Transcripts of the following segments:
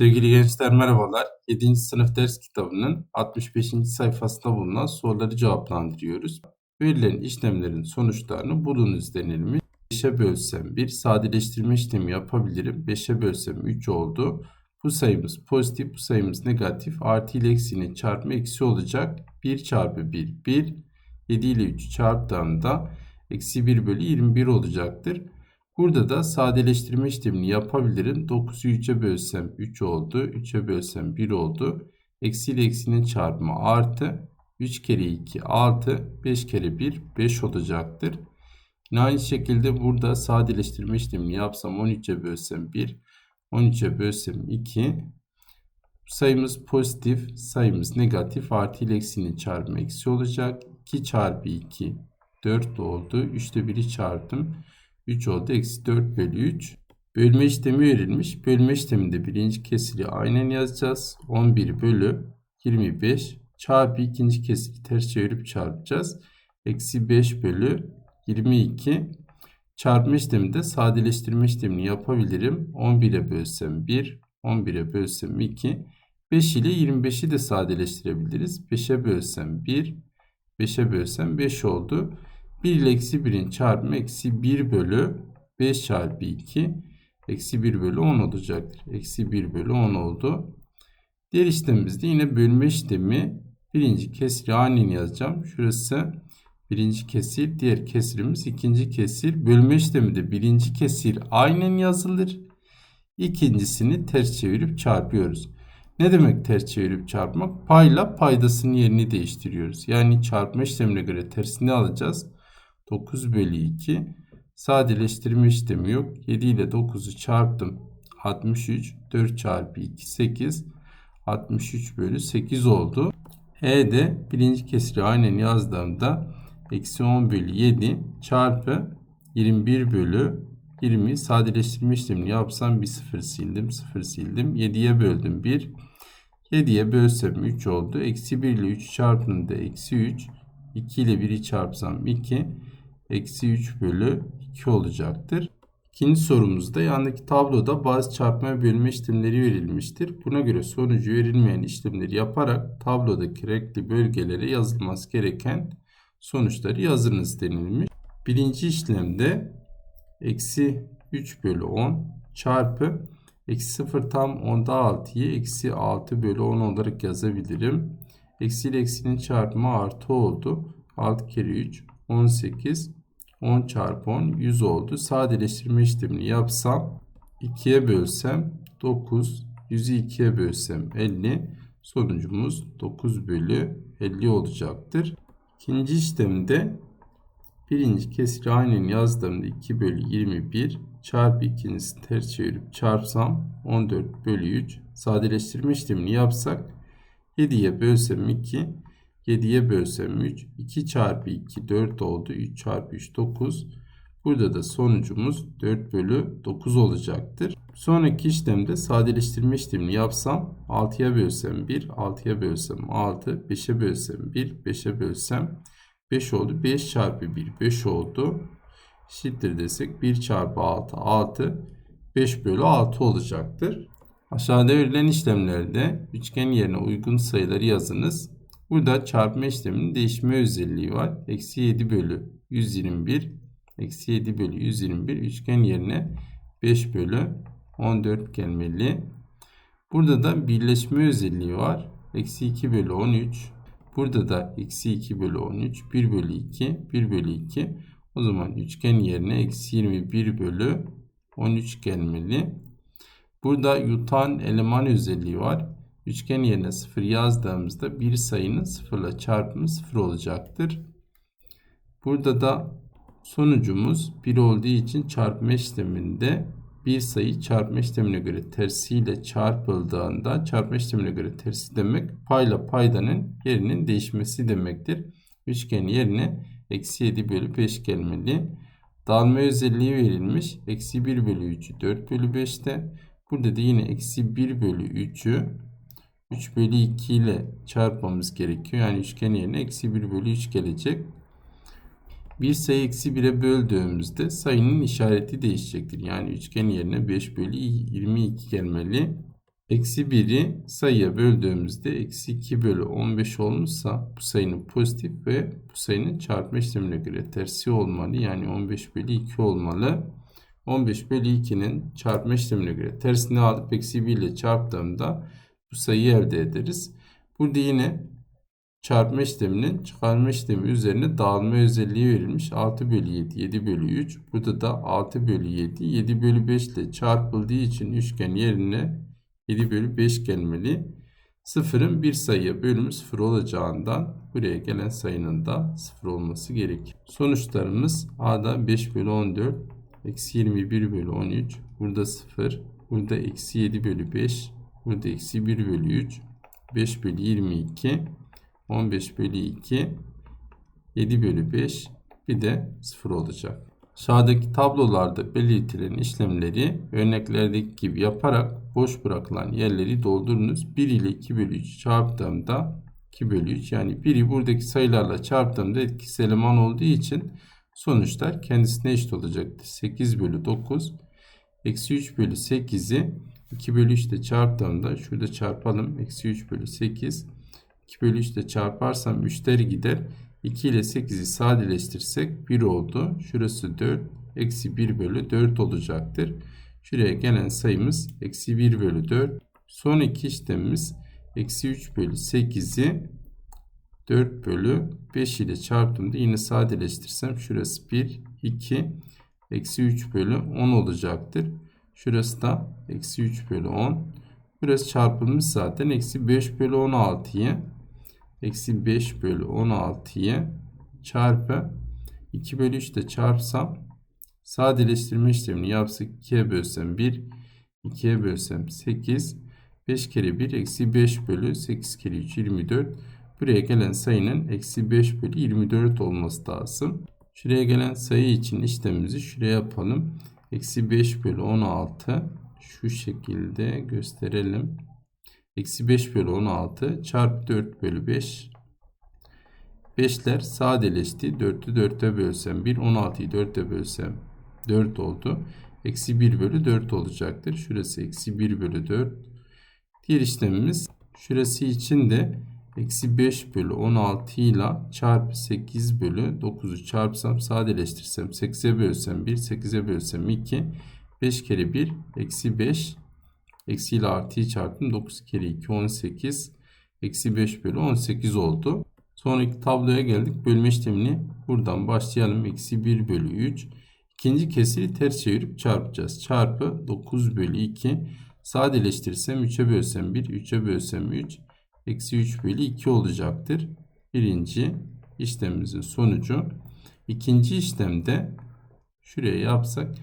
Sevgili gençler merhabalar. 7. sınıf ders kitabının 65. sayfasında bulunan soruları cevaplandırıyoruz. Verilen işlemlerin sonuçlarını bulunuz denilmiş. 5'e bölsem 1 sadeleştirme işlemi yapabilirim. 5'e bölsem 3 oldu. Bu sayımız pozitif, bu sayımız negatif. Artı ile eksinin çarpımı eksi olacak. 1 çarpı 1 1. 7 ile 3 çarptığımda eksi 1 bölü 21 olacaktır. Burada da sadeleştirme işlemini yapabilirim. 9'u 3'e bölsem 3 oldu. 3'e bölsem 1 oldu. Eksi ile eksinin çarpımı artı. 3 kere 2 6. 5 kere 1 5 olacaktır. Yine aynı şekilde burada sadeleştirme işlemini yapsam 13'e bölsem 1. 13'e bölsem 2. Sayımız pozitif, sayımız negatif. Artı ile eksinin çarpımı eksi olacak. 2 çarpı 2 4 oldu. 3'te 1'i çarptım. 3 oldu. Eksi 4 bölü 3. Bölme işlemi verilmiş. Bölme işleminde birinci kesiri aynen yazacağız. 11 bölü 25 çarpı ikinci kesiri ters çevirip çarpacağız. Eksi 5 bölü 22 çarpma işleminde sadeleştirme işlemini yapabilirim. 11'e bölsem 1, 11'e bölsem 2. 5 ile 25'i de sadeleştirebiliriz. 5'e bölsem 1, 5'e bölsem 5 oldu. 1 ile eksi 1'in çarpımı eksi 1 bölü 5 çarpı 2 eksi 1 bölü 10 olacaktır. Eksi 1 bölü 10 oldu. Diğer işlemimizde yine bölme işlemi birinci kesiri aynen yazacağım. Şurası birinci kesir diğer kesirimiz ikinci kesir. Bölme işlemi de birinci kesir aynen yazılır. İkincisini ters çevirip çarpıyoruz. Ne demek ters çevirip çarpmak? Payla paydasının yerini değiştiriyoruz. Yani çarpma işlemine göre tersini alacağız. 9 bölü 2. Sadeleştirme işlemi yok. 7 ile 9'u çarptım. 63. 4 çarpı 2 8. 63 bölü 8 oldu. E'de birinci kesiri aynen yazdığımda eksi 10 bölü 7 çarpı 21 bölü 20 sadeleştirme işlemini yapsam bir sıfır sildim. Sıfır sildim. 7'ye böldüm 1. 7'ye bölsem 3 oldu. Eksi 1 ile 3 çarptığımda eksi 3. 2 ile 1'i çarpsam 2 eksi 3 bölü 2 olacaktır. İkinci sorumuzda yandaki tabloda bazı çarpma bölme işlemleri verilmiştir. Buna göre sonucu verilmeyen işlemleri yaparak tablodaki renkli bölgelere yazılması gereken sonuçları yazınız denilmiş. Birinci işlemde eksi 3 bölü 10 çarpı eksi 0 tam 10'da 6'yı eksi 6 bölü 10 olarak yazabilirim. Eksi ile eksinin çarpımı artı oldu. 6 kere 3 18 10 çarpı 10 100 oldu. Sadeleştirme işlemini yapsam 2'ye bölsem 9 100'ü 2'ye bölsem 50 sonucumuz 9 bölü 50 olacaktır. İkinci işlemde birinci kesiri aynen yazdığımda 2 bölü 21 çarpı ikincisini ters çevirip çarpsam 14 bölü 3 sadeleştirme işlemini yapsak 7'ye bölsem 2 7'ye bölsem 3. 2 çarpı 2 4 oldu. 3 çarpı 3 9. Burada da sonucumuz 4 bölü 9 olacaktır. Sonraki işlemde sadeleştirme işlemini yapsam 6'ya bölsem 1, 6'ya bölsem 6, 5'e bölsem 1, 5'e bölsem 5 oldu. 5 çarpı 1 5 oldu. Eşittir desek 1 çarpı 6 6, 5 bölü 6 olacaktır. Aşağıda verilen işlemlerde üçgen yerine uygun sayıları yazınız. Burada çarpma işleminin değişme özelliği var. Eksi 7 bölü 121. Eksi 7 bölü 121 üçgen yerine 5 bölü 14 gelmeli. Burada da birleşme özelliği var. Eksi 2 bölü 13. Burada da eksi 2 bölü 13. 1 bölü 2. 1 bölü 2. O zaman üçgen yerine eksi 21 bölü 13 gelmeli. Burada yutan eleman özelliği var. Üçgen yerine 0 yazdığımızda bir sayının 0 ile çarpımı 0 olacaktır. Burada da sonucumuz 1 olduğu için çarpma işleminde bir sayı çarpma işlemine göre tersiyle çarpıldığında çarpma işlemine göre tersi demek payla paydanın yerinin değişmesi demektir. Üçgen yerine eksi 7 bölü 5 gelmeli. Dağılma özelliği verilmiş. Eksi 1 bölü 3'ü 4 bölü 5'te. Burada da yine eksi 1 bölü 3'ü 3 bölü 2 ile çarpmamız gerekiyor. Yani üçgen yerine eksi 1 bölü 3 gelecek. Bir sayı eksi 1'e böldüğümüzde sayının işareti değişecektir. Yani üçgen yerine 5 bölü 22 gelmeli. Eksi 1'i sayıya böldüğümüzde eksi 2 bölü 15 olmuşsa bu sayının pozitif ve bu sayının çarpma işlemine göre tersi olmalı. Yani 15 bölü 2 olmalı. 15 bölü 2'nin çarpma işlemine göre tersini alıp eksi 1 ile çarptığımda bu sayıyı elde ederiz. Burada yine çarpma işleminin çıkarma işlemi üzerine dağılma özelliği verilmiş. 6 bölü 7, 7 bölü 3. Burada da 6 bölü 7, 7 bölü 5 ile çarpıldığı için üçgen yerine 7 bölü 5 gelmeli. Sıfırın bir sayıya bölümü sıfır olacağından buraya gelen sayının da sıfır olması gerekir. Sonuçlarımız A'da 5 bölü 14, eksi 21 bölü 13, burada 0, burada eksi 7 bölü 5, burada eksi 1 bölü 3, 5 bölü 22, 15 bölü 2, 7 bölü 5 bir de 0 olacak. Aşağıdaki tablolarda belirtilen işlemleri örneklerdeki gibi yaparak boş bırakılan yerleri doldurunuz. 1 ile 2 bölü 3 çarptığımda 2 bölü 3 yani 1'i buradaki sayılarla çarptığımda etkisiz eleman olduğu için sonuçlar kendisine eşit olacaktır. 8 bölü 9 eksi 3 bölü 8'i 2 bölü 3 ile çarptığımda şurada çarpalım. Eksi 3 bölü 8 2 bölü 3 ile çarparsam 3'ler gider. 2 ile 8'i sadeleştirsek 1 oldu. Şurası 4. Eksi 1 bölü 4 olacaktır. Şuraya gelen sayımız eksi 1 bölü 4. Son iki işlemimiz eksi 3 bölü 8'i 4 bölü 5 ile çarptığımda yine sadeleştirsem şurası 1, 2, eksi 3 bölü 10 olacaktır. Şurası da eksi 3 bölü 10. Burası çarpılmış zaten. Eksi 5 bölü 16'yı eksi 5 bölü 16'yı çarpı 2 bölü 3 de çarpsam sadeleştirme işlemini yapsak 2'ye bölsem 1 2'ye bölsem 8 5 kere 1 eksi 5 bölü 8 kere 3 24 buraya gelen sayının eksi 5 bölü 24 olması lazım. Şuraya gelen sayı için işlemimizi şuraya yapalım. Eksi 5 bölü 16 şu şekilde gösterelim. Eksi 5 bölü 16 çarpı 4 bölü 5. 5'ler sadeleşti. 4'ü 4'e bölsem 1. 16'yı 4'e bölsem 4 oldu. Eksi 1 bölü 4 olacaktır. Şurası eksi 1 bölü 4. Diğer işlemimiz şurası için de eksi 5 bölü 16 ile çarpı 8 bölü 9'u çarpsam sadeleştirsem 8'e bölsem 1 8'e bölsem 2 5 kere 1 eksi 5 eksi ile artıyı çarptım 9 kere 2 18 eksi 5 bölü 18 oldu. Sonraki tabloya geldik. Bölme işlemini buradan başlayalım. Eksi 1 bölü 3. İkinci kesiri ters çevirip çarpacağız. Çarpı 9 bölü 2. Sadeleştirirsem 3'e bölsem 1, 3'e bölsem 3. Eksi 3 bölü 2 olacaktır. Birinci işlemimizin sonucu. İkinci işlemde şuraya yapsak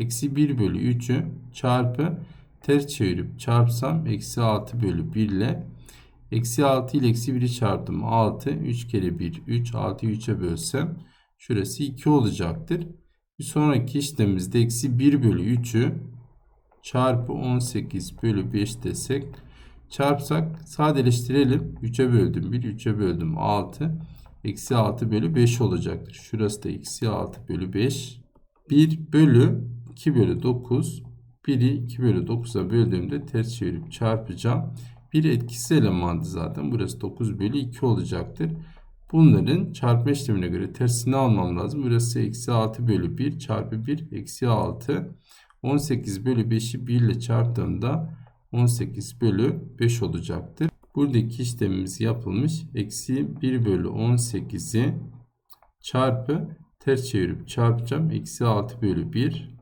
eksi 1 bölü 3'ü çarpı ters çevirip çarpsam eksi 6 bölü 1 ile eksi 6 ile eksi 1'i çarptım 6 3 kere 1 3 6'yı 3'e bölsem şurası 2 olacaktır. Bir sonraki işlemimizde eksi 1 bölü 3'ü çarpı 18 bölü 5 desek çarpsak sadeleştirelim 3'e böldüm 1 3'e böldüm 6 eksi 6 bölü 5 olacaktır. Şurası da eksi 6 bölü 5 1 bölü 2 bölü 9 1'i 2 bölü 9'a böldüğümde ters çevirip çarpacağım. Bir etkisiz elemandı zaten. Burası 9 bölü 2 olacaktır. Bunların çarpma işlemine göre tersini almam lazım. Burası eksi 6 bölü 1 çarpı 1 eksi 6. 18 bölü 5'i 1 ile çarptığımda 18 bölü 5 olacaktır. Buradaki işlemimiz yapılmış. Eksi 1 bölü 18'i çarpı ters çevirip çarpacağım. Eksi 6 bölü 1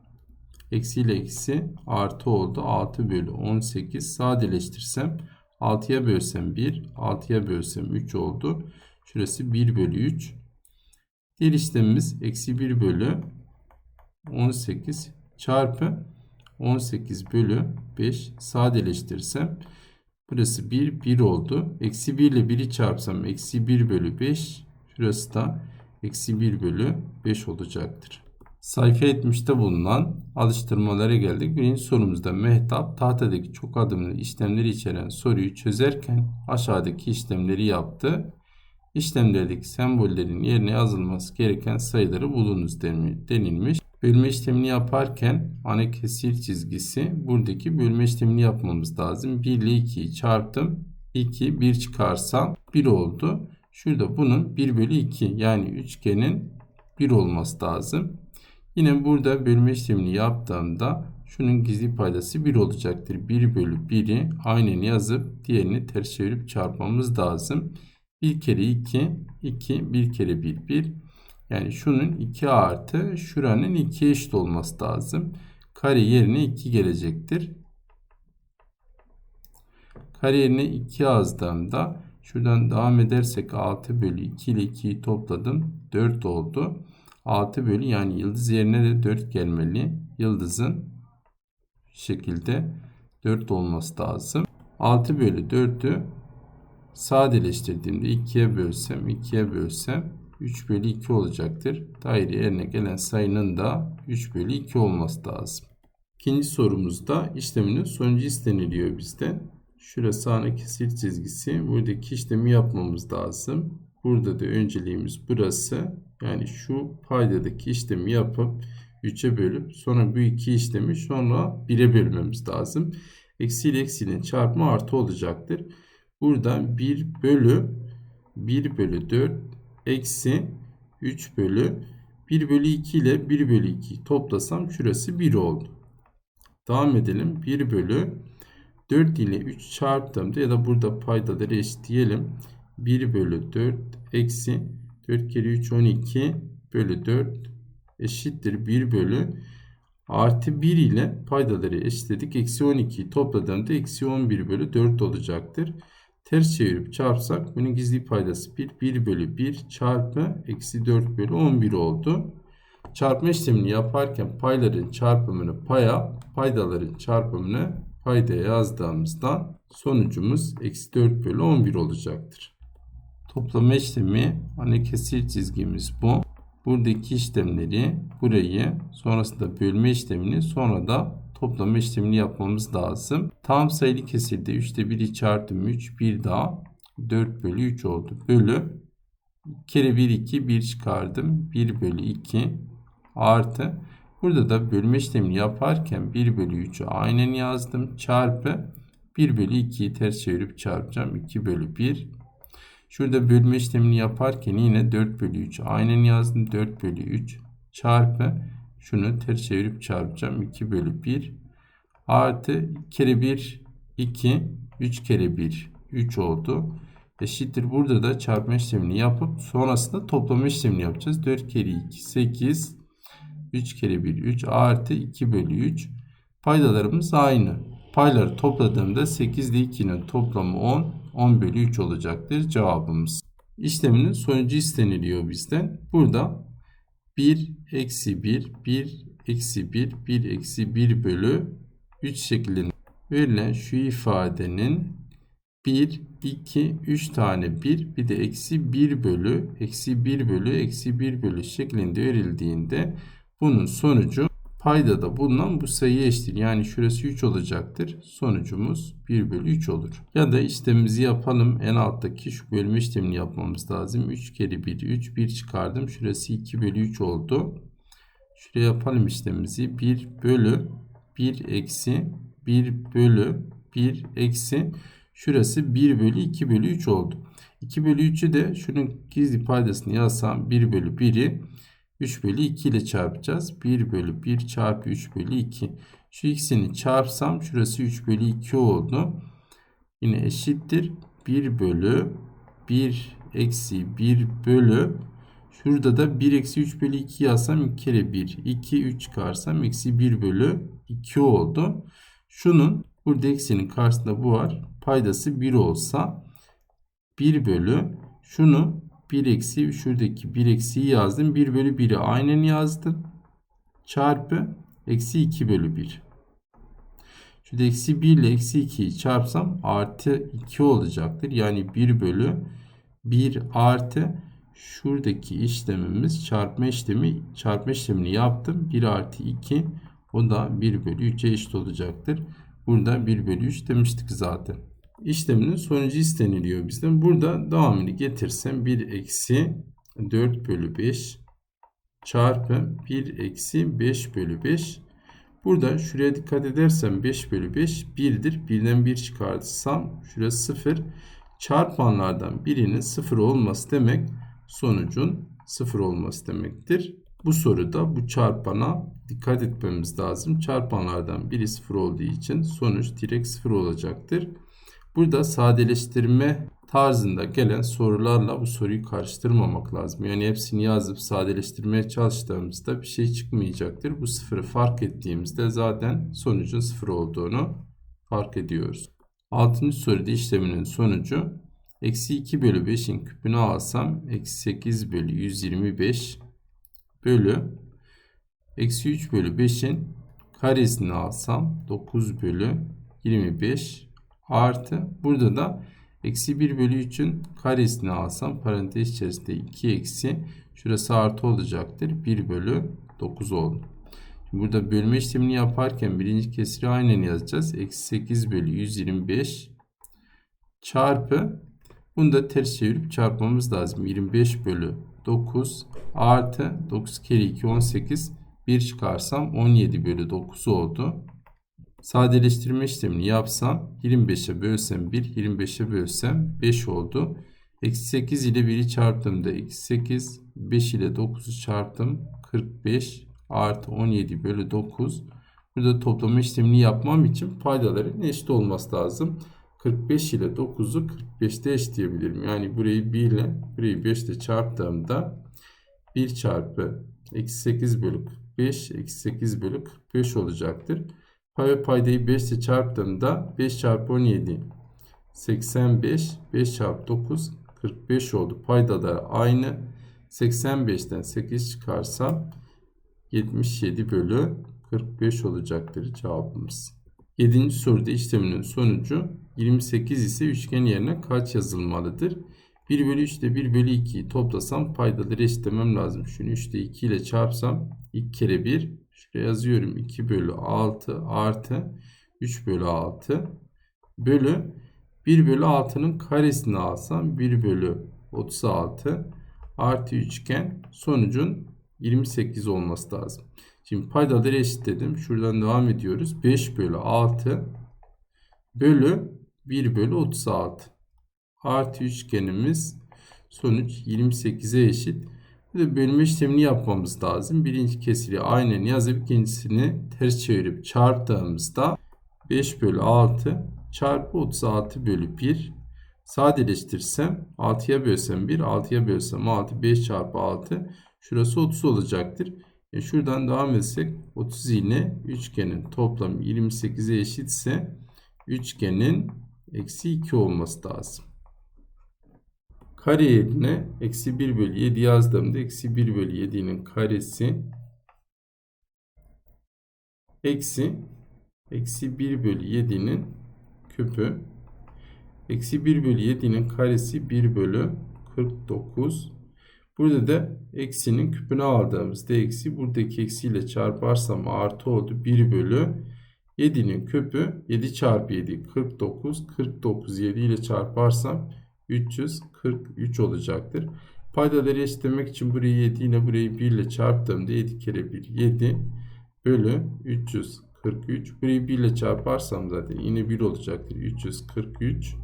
Eksi ile eksi artı oldu. 6 bölü 18 sadeleştirsem 6'ya bölsem 1, 6'ya bölsem 3 oldu. Şurası 1 bölü 3. Diğer işlemimiz eksi 1 bölü 18 çarpı 18 bölü 5 sadeleştirirsem burası 1, 1 oldu. Eksi 1 ile 1'i çarpsam eksi 1 bölü 5 şurası da eksi 1 bölü 5 olacaktır. Sayfa 70'te bulunan alıştırmalara geldik. Birinci sorumuzda Mehtap tahtadaki çok adımlı işlemleri içeren soruyu çözerken aşağıdaki işlemleri yaptı. İşlemlerdeki sembollerin yerine yazılması gereken sayıları bulunuz denilmiş. Bölme işlemini yaparken ana kesir çizgisi buradaki bölme işlemini yapmamız lazım. 1 ile 2'yi çarptım. 2 1 çıkarsam 1 oldu. Şurada bunun 1 bölü 2 yani üçgenin 1 olması lazım. Yine burada bölme işlemini yaptığımda şunun gizli paydası 1 olacaktır. 1 bölü 1'i aynen yazıp diğerini ters çevirip çarpmamız lazım. 1 kere 2 2 1 kere 1 1 yani şunun 2 artı şuranın 2 eşit olması lazım. Kare yerine 2 gelecektir. Kare yerine 2 yazdığımda şuradan devam edersek 6 bölü 2 ile 2'yi topladım. 4 oldu. 6 bölü yani yıldız yerine de 4 gelmeli. Yıldızın şekilde 4 olması lazım. 6 bölü 4'ü sadeleştirdiğimde 2'ye bölsem 2'ye bölsem 3 bölü 2 olacaktır. Daire yerine gelen sayının da 3 bölü 2 olması lazım. İkinci sorumuzda işleminin sonucu isteniliyor bizden. Şurası ana kesir çizgisi. Buradaki işlemi yapmamız lazım. Burada da önceliğimiz burası. Yani şu paydadaki işlemi yapıp 3'e bölüp sonra bu iki işlemi sonra 1'e bölmemiz lazım. Eksi ile eksinin çarpımı artı olacaktır. Buradan 1 bölü 1 bölü 4 eksi 3 bölü 1 bölü 2 ile 1 bölü 2 toplasam şurası 1 oldu. Devam edelim. 1 bölü 4 ile 3 çarptığımda ya da burada paydaları eşitleyelim. 1 bölü 4 eksi 4 kere 3 12 bölü 4 eşittir 1 bölü artı 1 ile paydaları eşitledik. Eksi 12'yi topladığımda eksi 11 bölü 4 olacaktır. Ters çevirip çarpsak bunun gizli paydası 1. 1 bölü 1 çarpı eksi 4 bölü 11 oldu. Çarpma işlemini yaparken payların çarpımını paya, paydaların çarpımını paydaya yazdığımızda sonucumuz eksi 4 bölü 11 olacaktır. Toplama işlemi hani kesir çizgimiz bu. Buradaki işlemleri burayı sonrasında bölme işlemini sonra da toplama işlemini yapmamız lazım. Tam sayılı kesirde 3'te 1'i çarptım. 3 bir daha. 4 bölü 3 oldu. Bölü. Kere 1 2 1 çıkardım. 1 bölü 2 artı. Burada da bölme işlemini yaparken 1 bölü 3'ü aynen yazdım. Çarpı 1 bölü 2'yi ters çevirip çarpacağım. 2 bölü 1 Şurada bölme işlemini yaparken yine 4 bölü 3 aynen yazdım. 4 bölü 3 çarpı şunu ters çevirip çarpacağım. 2 bölü 1 artı 2 kere 1 2 3 kere 1 3 oldu. Eşittir. Burada da çarpma işlemini yapıp sonrasında toplama işlemini yapacağız. 4 kere 2 8 3 kere 1 3 artı 2 bölü 3 paydalarımız aynı. Payları topladığımda 8 ile 2'nin toplamı 10 10 bölü 3 olacaktır. Cevabımız. İşleminin sonucu isteniliyor bizden. Burada 1 eksi 1 1 eksi 1 1 eksi 1 bölü 3 şeklinde verilen şu ifadenin 1 2 3 tane 1 bir de eksi 1 bölü eksi 1 bölü eksi 1 bölü şeklinde verildiğinde bunun sonucu paydada bulunan bu sayı eşittir. Yani şurası 3 olacaktır. Sonucumuz 1 bölü 3 olur. Ya da işlemimizi yapalım. En alttaki şu bölme işlemini yapmamız lazım. 3 kere 1 3 1 çıkardım. Şurası 2 bölü 3 oldu. Şuraya yapalım işlemimizi. 1 bölü 1 eksi 1 bölü 1 eksi şurası 1 bölü 2 bölü 3 oldu. 2 bölü 3'ü de şunun gizli paydasını yazsam 1 bölü 1'i 3 bölü 2 ile çarpacağız. 1 bölü 1 çarpı 3 bölü 2. Şu ikisini çarpsam şurası 3 bölü 2 oldu. Yine eşittir. 1 bölü 1 eksi 1 bölü Şurada da 1 eksi 3 bölü 2 yazsam 2 kere 1. 2 3 çıkarsam eksi 1 bölü 2 oldu. Şunun burada eksinin karşısında bu var. Paydası 1 olsa 1 bölü şunu 1 eksi şuradaki 1 eksiyi yazdım. 1 bölü 1'i aynen yazdım. Çarpı eksi 2 bölü 1. Şurada eksi 1 ile eksi 2'yi çarpsam artı 2 olacaktır. Yani 1 bölü 1 artı şuradaki işlemimiz çarpma işlemi çarpma işlemini yaptım. 1 artı 2 o da 1 bölü 3'e eşit olacaktır. Burada 1 bölü 3 demiştik zaten işleminin sonucu isteniliyor bizden. Burada devamını getirsem 1 eksi 4 bölü 5 çarpı 1 eksi 5 bölü 5. Burada şuraya dikkat edersen 5 bölü 5 1'dir. Birden 1 çıkartırsam şurası 0. Çarpanlardan birinin 0 olması demek sonucun 0 olması demektir. Bu soruda bu çarpana dikkat etmemiz lazım. Çarpanlardan biri 0 olduğu için sonuç direkt 0 olacaktır. Burada sadeleştirme tarzında gelen sorularla bu soruyu karıştırmamak lazım. Yani hepsini yazıp sadeleştirmeye çalıştığımızda bir şey çıkmayacaktır. Bu sıfırı fark ettiğimizde zaten sonucun sıfır olduğunu fark ediyoruz. Altıncı soruda işleminin sonucu eksi 2 bölü 5'in küpünü alsam eksi 8 bölü 125 bölü eksi 3 bölü 5'in karesini alsam 9 bölü 25 artı burada da eksi 1 bölü 3'ün karesini alsam parantez içerisinde 2 eksi şurası artı olacaktır. 1 bölü 9 oldu. Şimdi burada bölme işlemini yaparken birinci kesiri aynen yazacağız. Eksi 8 bölü 125 çarpı bunu da ters çevirip çarpmamız lazım. 25 bölü 9 artı 9 kere 2 18 1 çıkarsam 17 bölü 9 oldu. Sadeleştirme işlemini yapsam 25'e bölsem 1, 25'e bölsem 5 oldu. Eksi 8 ile 1'i çarptığımda eksi 8, 5 ile 9'u çarptım 45 artı 17 bölü 9. Burada toplama işlemini yapmam için paydaların eşit olması lazım. 45 ile 9'u 45'te eşitleyebilirim. Yani burayı 1 ile burayı 5 ile çarptığımda 1 çarpı eksi 8 bölü 45 eksi 8 bölü 45 olacaktır. Pay ve paydayı 5 ile çarptığımda 5 çarpı 17 85 5 çarpı 9 45 oldu. Paydalar aynı. 85'ten 8 çıkarsam 77 bölü 45 olacaktır cevabımız. 7. soruda işleminin sonucu 28 ise üçgen yerine kaç yazılmalıdır? 1 bölü 3 ile 1 bölü 2'yi toplasam paydaları eşitlemem lazım. Şunu 3 ile 2 ile çarpsam 2 kere 1 şuraya yazıyorum 2 bölü 6 artı 3 bölü 6 bölü 1 bölü 6'nın karesini alsam 1 bölü 36 artı üçgen sonucun 28 olması lazım. Şimdi paydaları eşitledim. Şuradan devam ediyoruz. 5 bölü 6 bölü 1 bölü 36 artı üçgenimiz sonuç 28'e eşit. Burada bölme işlemini yapmamız lazım. Birinci kesiri aynen yazıp ikincisini ters çevirip çarptığımızda 5 bölü 6 çarpı 36 bölü 1 sadeleştirsem 6'ya bölsem 1 6'ya bölsem 6 5 çarpı 6 şurası 30 olacaktır. E şuradan devam etsek 30 ile üçgenin toplamı 28'e eşitse üçgenin eksi 2 olması lazım. Kare yerine eksi 1 bölü 7 yazdığımda eksi 1 bölü 7'nin karesi eksi eksi 1 bölü 7'nin küpü. Eksi 1 bölü 7'nin karesi 1 bölü 49 burada da eksinin küpünü aldığımızda eksi buradaki eksiyle çarparsam artı oldu. 1 bölü 7'nin küpü 7 çarpı 7 49 49 7 ile çarparsam 343 olacaktır. Paydaları eşitlemek için burayı 7 ile burayı 1 ile çarptığımda 7 kere 1 7 bölü 343. Burayı 1 ile çarparsam zaten yine 1 olacaktır. 343.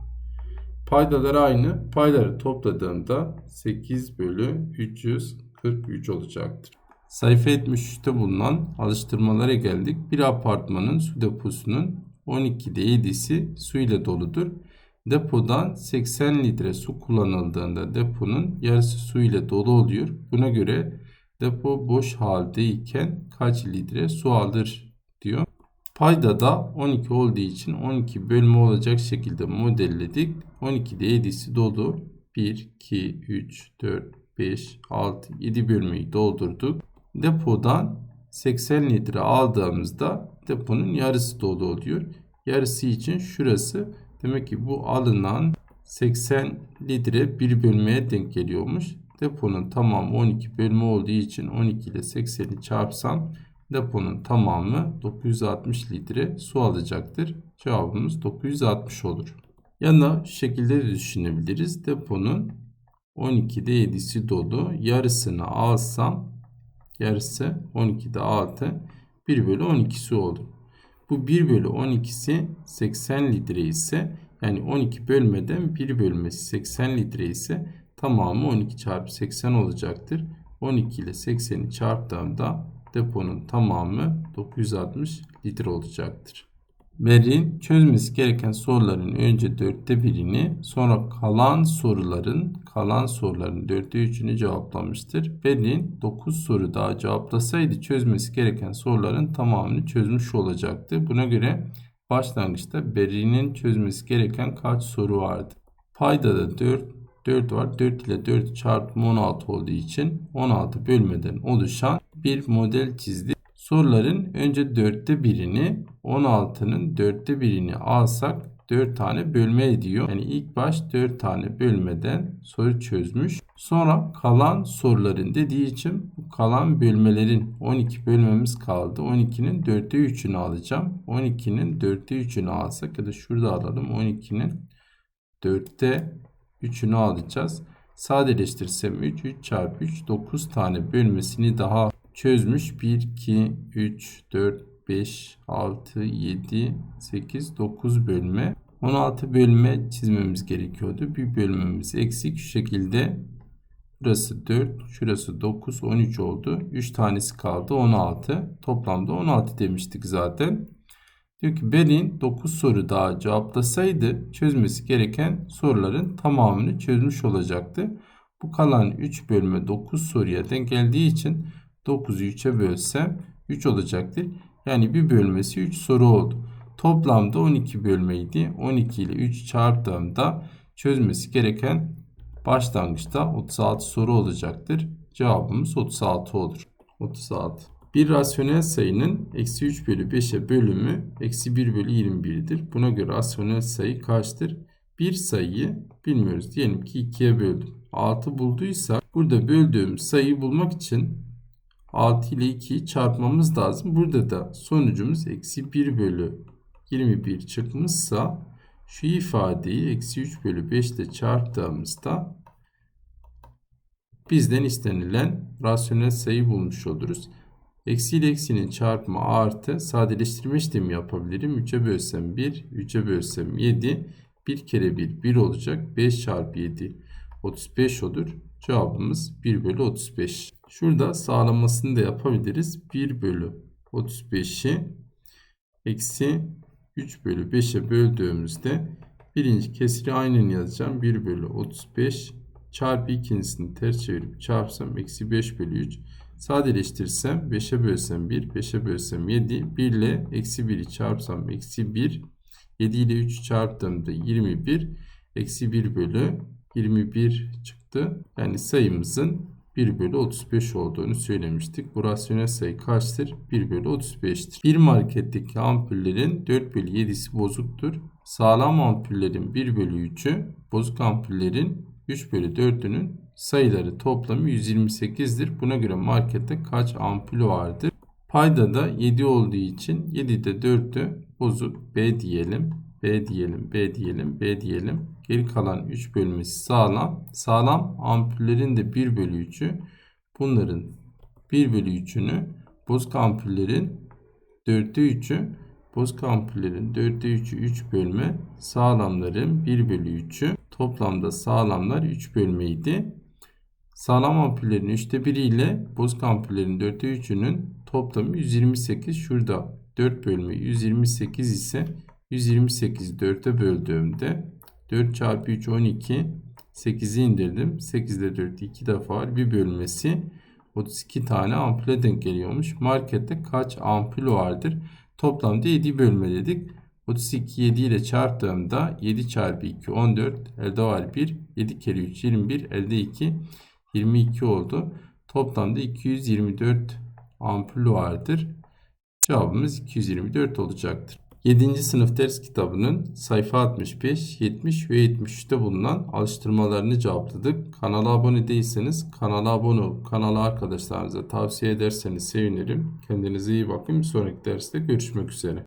Paydalar aynı. Payları topladığımda 8 bölü 343 olacaktır. Sayfa 73'te bulunan alıştırmalara geldik. Bir apartmanın su deposunun 12'de 7'si su ile doludur. Depodan 80 litre su kullanıldığında deponun yarısı su ile dolu oluyor. Buna göre depo boş haldeyken kaç litre su alır diyor. Payda da 12 olduğu için 12 bölme olacak şekilde modelledik. 12'de 7'si dolu. 1, 2, 3, 4, 5, 6, 7 bölmeyi doldurduk. Depodan 80 litre aldığımızda deponun yarısı dolu oluyor. Yarısı için şurası Demek ki bu alınan 80 litre bir bölmeye denk geliyormuş. Deponun tamamı 12 bölme olduğu için 12 ile 80'i çarpsam deponun tamamı 960 litre su alacaktır. Cevabımız 960 olur. Yana şu şekilde de düşünebiliriz. Deponun 12'de 7'si dolu. Yarısını alsam yarısı 12'de 6 1 bölü 12'si oldu. Bu 1 bölü 12'si 80 litre ise yani 12 bölmeden 1 bölmesi 80 litre ise tamamı 12 çarpı 80 olacaktır. 12 ile 80'i çarptığımda deponun tamamı 960 litre olacaktır. Berrin çözmesi gereken soruların önce dörtte birini sonra kalan soruların kalan soruların dörtte üçünü cevaplamıştır. Berrin 9 soru daha cevaplasaydı çözmesi gereken soruların tamamını çözmüş olacaktı. Buna göre başlangıçta Berrin'in çözmesi gereken kaç soru vardı? Payda da 4, 4 var. 4 ile 4 çarpımı 16 olduğu için 16 bölmeden oluşan bir model çizdi. Soruların önce dörtte birini 16'nın dörtte birini alsak 4 tane bölme ediyor. Yani ilk baş 4 tane bölmeden soru çözmüş. Sonra kalan soruların dediği için bu kalan bölmelerin 12 bölmemiz kaldı. 12'nin 4'te 3'ünü alacağım. 12'nin 4'te 3'ünü alsak ya da şurada alalım. 12'nin 4'te 3'ünü alacağız. Sadeleştirsem 3, 3 çarpı 3, 9 tane bölmesini daha çözmüş. 1, 2, 3, 4, 5, 6, 7, 8, 9 bölme. 16 bölme çizmemiz gerekiyordu. Bir bölmemiz eksik. Şu şekilde burası 4, şurası 9, 13 oldu. 3 tanesi kaldı 16. Toplamda 16 demiştik zaten. Diyor ki Berlin 9 soru daha cevaplasaydı çözmesi gereken soruların tamamını çözmüş olacaktı. Bu kalan 3 bölme 9 soruya denk geldiği için 9'u 3'e bölsem 3 olacaktır. Yani bir bölmesi 3 soru oldu. Toplamda 12 bölmeydi. 12 ile 3 çarptığımda çözmesi gereken başlangıçta 36 soru olacaktır. Cevabımız 36 olur. 36. Bir rasyonel sayının eksi 3 bölü 5'e bölümü eksi 1 bölü 21'dir. Buna göre rasyonel sayı kaçtır? Bir sayıyı bilmiyoruz. Diyelim ki 2'ye böldüm. 6 bulduysa burada böldüğüm sayıyı bulmak için 6 ile 2'yi çarpmamız lazım. Burada da sonucumuz eksi 1 bölü 21 çıkmışsa şu ifadeyi eksi 3 bölü 5 ile çarptığımızda bizden istenilen rasyonel sayı bulmuş oluruz. Eksi ile eksinin çarpımı artı sadeleştirme işlemi yapabilirim. 3'e bölsem 1, 3'e bölsem 7. 1 kere 1 1 olacak. 5 çarpı 7 35 olur. Cevabımız 1 bölü 35. Şurada sağlamasını da yapabiliriz. 1 bölü 35'i eksi 3 bölü 5'e böldüğümüzde birinci kesiri aynen yazacağım. 1 bölü 35 çarpı ikincisini ters çevirip çarpsam eksi 5 bölü 3 sadeleştirsem 5'e bölsem 1 5'e bölsem 7 1 ile eksi 1'i çarpsam eksi 1 7 ile 3 çarptığımda 21 eksi 1 bölü 21 çıktı. Yani sayımızın 1 bölü 35 olduğunu söylemiştik. Bu rasyonel sayı kaçtır? 1 bölü 35'tir. Bir marketteki ampullerin 4 bölü 7'si bozuktur. Sağlam ampullerin 1 bölü 3'ü, bozuk ampullerin 3 bölü 4'ünün sayıları toplamı 128'dir. Buna göre markette kaç ampul vardır? Payda da 7 olduğu için 7'de 4'ü bozuk B diyelim. B diyelim, B diyelim, B diyelim. Geri kalan 3 bölmesi sağlam. Sağlam ampullerin de 1 bölü 3'ü. Bunların 1 bölü 3'ünü bozuk ampullerin 4'te 3'ü. Bozuk ampullerin 4'te 3'ü 3 bölme. Sağlamların 1 bölü 3'ü. Toplamda sağlamlar 3 bölmeydi. Sağlam ampullerin 3'te 1'i ile bozuk ampullerin 4'te 3'ünün toplamı 128. Şurada 4 bölme 128 ise 128 4'e böldüğümde 4 çarpı 3 12 8'i indirdim. 8'de 4 2 defa var. Bir bölmesi 32 tane ampule denk geliyormuş. Markette kaç ampul vardır? Toplamda 7 bölme dedik. 32 7 ile çarptığımda 7 çarpı 2 14 elde var 1 7 kere 3 21 elde 2 22 oldu. Toplamda 224 ampul vardır. Cevabımız 224 olacaktır. 7. sınıf ders kitabının sayfa 65, 70 ve 73'te bulunan alıştırmalarını cevapladık. Kanala abone değilseniz kanala abone olup kanala arkadaşlarınıza tavsiye ederseniz sevinirim. Kendinize iyi bakın. Bir sonraki derste görüşmek üzere.